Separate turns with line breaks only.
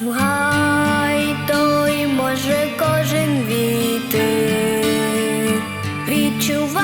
В той може кожен війти, відчуває.